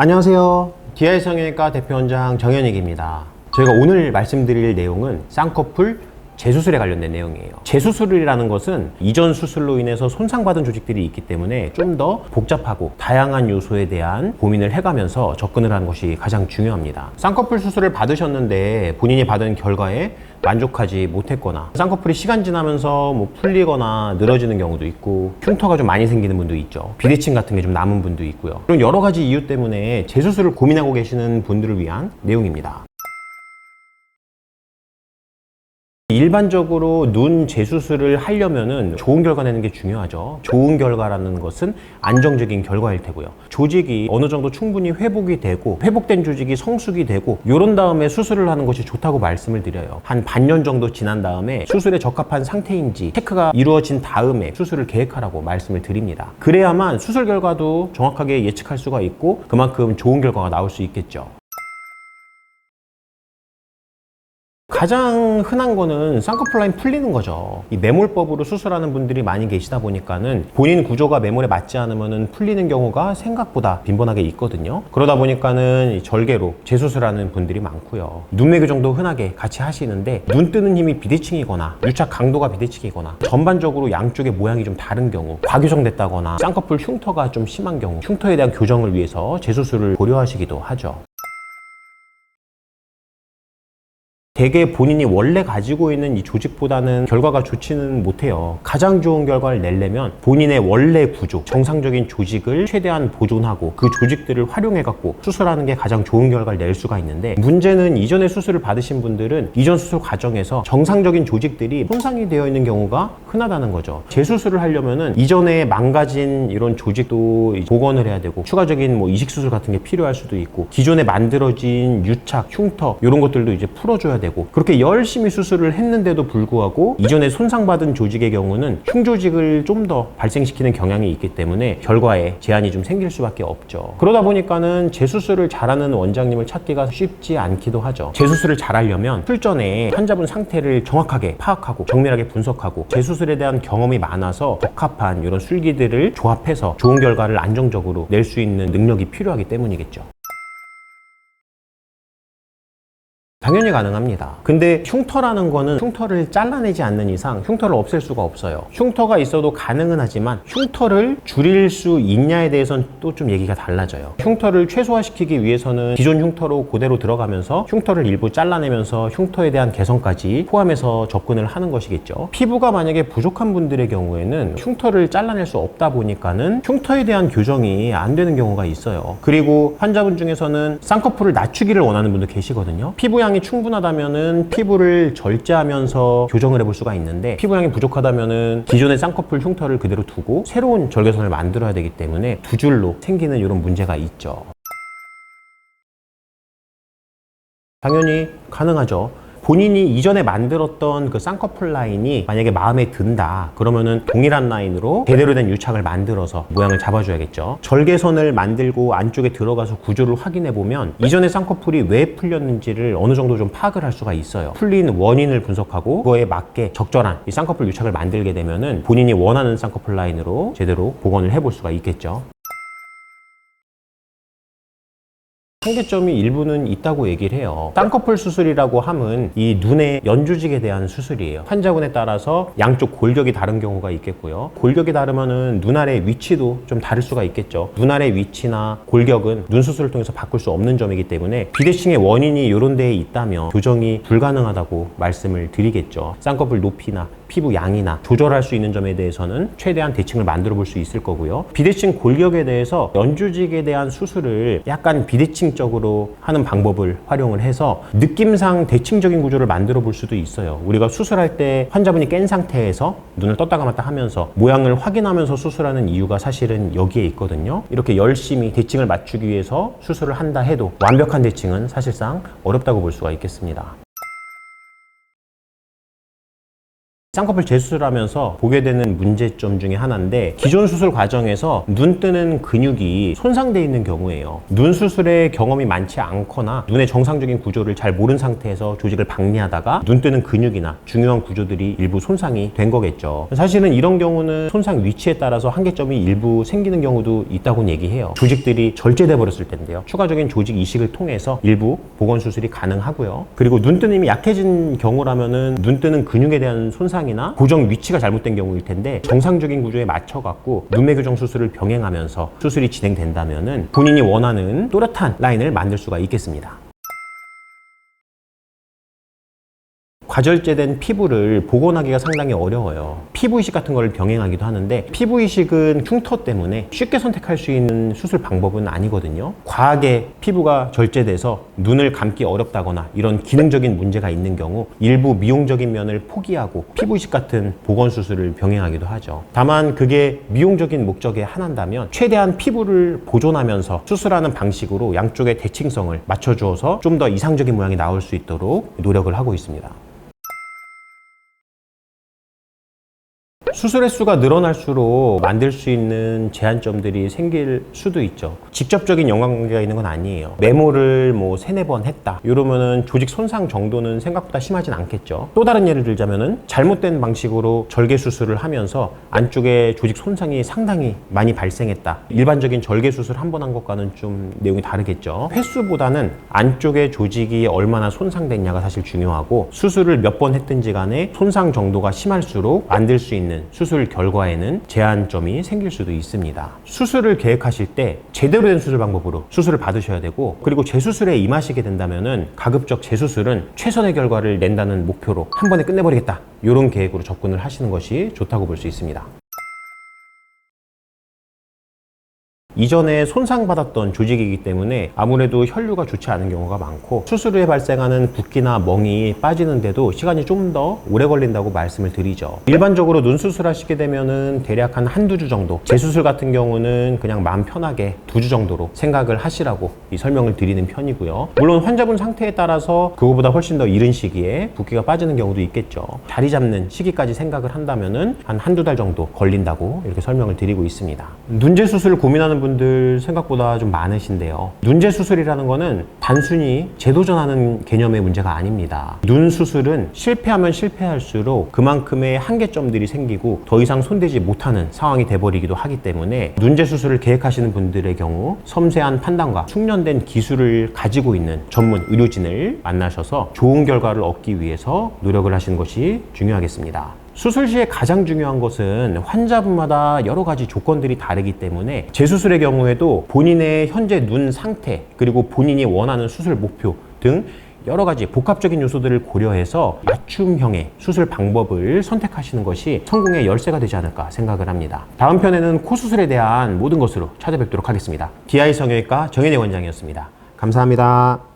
안녕하세요. DI 성형외과 대표원장 정현익입니다. 저희가 오늘 말씀드릴 내용은 쌍꺼풀 재수술에 관련된 내용이에요. 재수술이라는 것은 이전 수술로 인해서 손상받은 조직들이 있기 때문에 좀 더 복잡하고 다양한 요소에 대한 고민을 해가면서 접근을 하는 것이 가장 중요합니다. 쌍꺼풀 수술을 받으셨는데 본인이 받은 결과에 만족하지 못했거나 쌍꺼풀이 시간 지나면서 뭐 풀리거나 늘어지는 경우도 있고 흉터가 좀 많이 생기는 분도 있죠 비대칭 같은 게 좀 남은 분도 있고요 그런 여러 가지 이유 때문에 재수술을 고민하고 계시는 분들을 위한 내용입니다 일반적으로 눈 재수술을 하려면은 좋은 결과 내는 게 중요하죠. 좋은 결과라는 것은 안정적인 결과일 테고요. 조직이 어느 정도 충분히 회복이 되고 회복된 조직이 성숙이 되고 이런 다음에 수술을 하는 것이 좋다고 말씀을 드려요. 한 반년 정도 지난 다음에 수술에 적합한 상태인지 체크가 이루어진 다음에 수술을 계획하라고 말씀을 드립니다. 그래야만 수술 결과도 정확하게 예측할 수가 있고 그만큼 좋은 결과가 나올 수 있겠죠. 가장 흔한 거는 쌍꺼풀 라인 풀리는 거죠. 이 매몰법으로 수술하는 분들이 많이 계시다 보니까는 본인 구조가 매몰에 맞지 않으면은 풀리는 경우가 생각보다 빈번하게 있거든요. 그러다 보니까는 이 절개로 재수술하는 분들이 많고요. 눈매교 정도 흔하게 같이 하시는데 눈 뜨는 힘이 비대칭이거나 유착 강도가 비대칭이거나 전반적으로 양쪽의 모양이 좀 다른 경우 과교정됐다거나 쌍꺼풀 흉터가 좀 심한 경우 흉터에 대한 교정을 위해서 재수술을 고려하시기도 하죠. 대개 본인이 원래 가지고 있는 이 조직보다는 결과가 좋지는 못해요. 가장 좋은 결과를 내려면 본인의 원래 구조, 정상적인 조직을 최대한 보존하고 그 조직들을 활용해갖고 수술하는 게 가장 좋은 결과를 낼 수가 있는데 문제는 이전에 수술을 받으신 분들은 이전 수술 과정에서 정상적인 조직들이 손상이 되어 있는 경우가 흔하다는 거죠. 재수술을 하려면은 이전에 망가진 이런 조직도 복원을 해야 되고 추가적인 뭐 이식 수술 같은 게 필요할 수도 있고 기존에 만들어진 유착, 흉터 이런 것들도 이제 풀어줘야 되고 그렇게 열심히 수술을 했는데도 불구하고 이전에 손상받은 조직의 경우는 흉조직을 좀 더 발생시키는 경향이 있기 때문에 결과에 제한이 좀 생길 수밖에 없죠. 그러다 보니까는 재수술을 잘하는 원장님을 찾기가 쉽지 않기도 하죠. 재수술을 잘하려면 술전에 환자분 상태를 정확하게 파악하고 정밀하게 분석하고 재수술에 대한 경험이 많아서 적합한 이런 술기들을 조합해서 좋은 결과를 안정적으로 낼 수 있는 능력이 필요하기 때문이겠죠. 당연히 가능합니다. 근데 흉터라는 거는 흉터를 잘라내지 않는 이상 흉터를 없앨 수가 없어요. 흉터가 있어도 가능은 하지만 흉터를 줄일 수 있냐에 대해서는 또 좀 얘기가 달라져요. 흉터를 최소화시키기 위해서는 기존 흉터로 그대로 들어가면서 흉터를 일부 잘라내면서 흉터에 대한 개선까지 포함해서 접근을 하는 것이겠죠. 피부가 만약에 부족한 분들의 경우에는 흉터를 잘라낼 수 없다 보니까는 흉터에 대한 교정이 안 되는 경우가 있어요. 그리고 환자분 중에서는 쌍꺼풀을 낮추기를 원하는 분도 계시거든요. 피부양 이 충분하다면은 피부를 절제하면서 교정을 해볼 수가 있는데 피부양이 부족하다면은 기존의 쌍꺼풀 흉터를 그대로 두고 새로운 절개선을 만들어야 되기 때문에 두 줄로 생기는 이런 문제가 있죠. 당연히 가능하죠. 본인이 이전에 만들었던 그 쌍꺼풀 라인이 만약에 마음에 든다 그러면은 동일한 라인으로 제대로 된 유착을 만들어서 모양을 잡아줘야겠죠. 절개선을 만들고 안쪽에 들어가서 구조를 확인해 보면 이전에 쌍꺼풀이 왜 풀렸는지를 어느 정도 좀 파악을 할 수가 있어요. 풀린 원인을 분석하고 그거에 맞게 적절한 이 쌍꺼풀 유착을 만들게 되면은 본인이 원하는 쌍꺼풀 라인으로 제대로 복원을 해볼 수가 있겠죠 한계점이 일부는 있다고 얘기를 해요. 쌍꺼풀 수술이라고 함은 이 눈의 연조직에 대한 수술이에요. 환자군에 따라서 양쪽 골격이 다른 경우가 있겠고요. 골격이 다르면은 눈 아래 위치도 좀 다를 수가 있겠죠. 눈 아래 위치나 골격은 눈 수술을 통해서 바꿀 수 없는 점이기 때문에 비대칭의 원인이 이런 데에 있다면 교정이 불가능하다고 말씀을 드리겠죠. 쌍꺼풀 높이나 피부 양이나 조절할 수 있는 점에 대해서는 최대한 대칭을 만들어 볼 수 있을 거고요. 비대칭 골격에 대해서 연조직에 대한 수술을 약간 비대칭적으로 하는 방법을 활용을 해서 느낌상 대칭적인 구조를 만들어 볼 수도 있어요. 우리가 수술할 때 환자분이 깬 상태에서 눈을 떴다 감았다 하면서 모양을 확인하면서 수술하는 이유가 사실은 여기에 있거든요. 이렇게 열심히 대칭을 맞추기 위해서 수술을 한다 해도 완벽한 대칭은 사실상 어렵다고 볼 수가 있겠습니다. 쌍꺼풀 재수술 하면서 보게 되는 문제점 중에 하나인데 기존 수술 과정에서 눈 뜨는 근육이 손상돼 있는 경우예요. 눈 수술에 경험이 많지 않거나 눈의 정상적인 구조를 잘 모르는 상태에서 조직을 박리하다가 눈 뜨는 근육이나 중요한 구조들이 일부 손상이 된 거겠죠. 사실은 이런 경우는 손상 위치에 따라서 한계점이 일부 생기는 경우도 있다고 얘기해요. 조직들이 절제돼 버렸을 텐데요. 추가적인 조직 이식을 통해서 일부 복원 수술이 가능하고요. 그리고 눈 뜨는 힘이 약해진 경우라면은 눈 뜨는 근육에 대한 손상이 나 고정 위치가 잘못된 경우일 텐데 정상적인 구조에 맞춰 갖고 눈매 교정 수술을 병행하면서 수술이 진행된다면은 본인이 원하는 또렷한 라인을 만들 수가 있겠습니다. 과절제된 피부를 복원하기가 상당히 어려워요. 피부 이식 같은 걸 병행하기도 하는데 피부 이식은 흉터 때문에 쉽게 선택할 수 있는 수술 방법은 아니거든요. 과하게 피부가 절제돼서 눈을 감기 어렵다거나 이런 기능적인 문제가 있는 경우 일부 미용적인 면을 포기하고 피부 이식 같은 복원 수술을 병행하기도 하죠. 다만 그게 미용적인 목적에 한한다면 최대한 피부를 보존하면서 수술하는 방식으로 양쪽의 대칭성을 맞춰주어서 좀 더 이상적인 모양이 나올 수 있도록 노력을 하고 있습니다. 수술 횟수가 늘어날수록 만들 수 있는 제한점들이 생길 수도 있죠. 직접적인 연관관계가 있는 건 아니에요. 메모를 뭐 세네 번 했다. 이러면은 조직 손상 정도는 생각보다 심하진 않겠죠. 또 다른 예를 들자면은 잘못된 방식으로 절개 수술을 하면서 안쪽에 조직 손상이 상당히 많이 발생했다. 일반적인 절개 수술 한 번 한 것과는 좀 내용이 다르겠죠. 횟수보다는 안쪽에 조직이 얼마나 손상됐냐가 사실 중요하고 수술을 몇 번 했든지 간에 손상 정도가 심할수록 만들 수 있는 수술 결과에는 제한점이 생길 수도 있습니다. 수술을 계획하실 때 제대로 된 수술 방법으로 수술을 받으셔야 되고 그리고 재수술에 임하시게 된다면은 가급적 재수술은 최선의 결과를 낸다는 목표로 한 번에 끝내버리겠다. 이런 계획으로 접근을 하시는 것이 좋다고 볼 수 있습니다. 이전에 손상받았던 조직이기 때문에 아무래도 혈류가 좋지 않은 경우가 많고 수술 후에 발생하는 붓기나 멍이 빠지는데도 시간이 좀 더 오래 걸린다고 말씀을 드리죠. 일반적으로 눈 수술하시게 되면은 대략 한 한두 주 정도 재수술 같은 경우는 그냥 마음 편하게 두 주 정도로 생각을 하시라고 이 설명을 드리는 편이고요. 물론 환자분 상태에 따라서 그거보다 훨씬 더 이른 시기에 붓기가 빠지는 경우도 있겠죠. 자리 잡는 시기까지 생각을 한다면은 한 한두 달 정도 걸린다고 이렇게 설명을 드리고 있습니다. 눈 재 수술을 고민하는 분들 생각보다 좀 많으신데요. 눈재 수술이라는 거는 단순히 재도전하는 개념의 문제가 아닙니다. 눈 수술은 실패하면 실패할수록 그만큼의 한계점들이 생기고 더 이상 손대지 못하는 상황이 돼버리기도 하기 때문에 눈재 수술을 계획하시는 분들의 경우 섬세한 판단과 숙련된 기술을 가지고 있는 전문 의료진을 만나셔서 좋은 결과를 얻기 위해서 노력을 하시는 것이 중요하겠습니다. 수술 시에 가장 중요한 것은 환자분마다 여러 가지 조건들이 다르기 때문에 재수술의 경우에도 본인의 현재 눈 상태 그리고 본인이 원하는 수술 목표 등 여러 가지 복합적인 요소들을 고려해서 맞춤형의 수술 방법을 선택하시는 것이 성공의 열쇠가 되지 않을까 생각을 합니다. 다음 편에는 코 수술에 대한 모든 것으로 찾아뵙도록 하겠습니다. DI 성형외과 정현애 원장이었습니다. 감사합니다.